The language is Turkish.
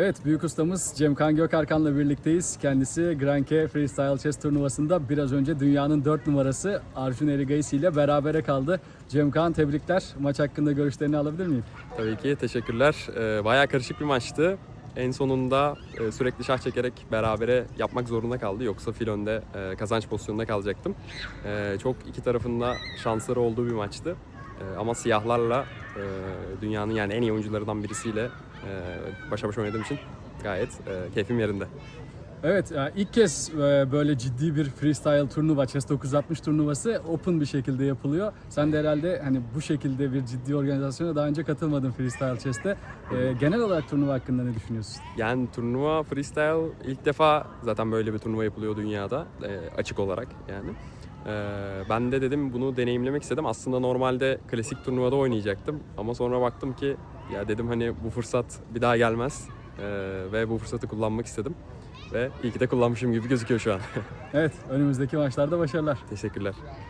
Evet, büyük ustamız Cemkan Gökarkan'la birlikteyiz. Kendisi Granke Freestyle Chess turnuvasında biraz önce dünyanın 4 numarası Arjun Erigaysi ile berabere kaldı. Cemkan tebrikler. Maç hakkında görüşlerini alabilir miyim? Tabii ki teşekkürler. Ee, bayağı karışık bir maçtı. En sonunda e, sürekli şah çekerek berabere yapmak zorunda kaldı. Yoksa fil önde kazanç pozisyonunda kalacaktım. E, çok iki tarafında şansları olduğu bir maçtı. E, ama siyahlarla e, dünyanın yani en iyi oyuncularından birisiyle e, başa başa oynadığım için gayet e, keyfim yerinde. Evet, ilk kez e, böyle ciddi bir freestyle turnuva, Chess 960 turnuvası open bir şekilde yapılıyor. Sen de herhalde hani bu şekilde bir ciddi organizasyona daha önce katılmadın freestyle chess'te. E, Genel olarak turnuva hakkında ne düşünüyorsun? Yani turnuva freestyle ilk defa zaten böyle bir turnuva yapılıyor dünyada e, açık olarak yani. Ben de dedim bunu deneyimlemek istedim. Aslında normalde klasik turnuvada oynayacaktım ama sonra baktım ki ya dedim hani bu fırsat bir daha gelmez ve bu fırsatı kullanmak istedim. Ve iyi ki de kullanmışım gibi gözüküyor şu an. Evet, önümüzdeki maçlarda başarılar. Teşekkürler.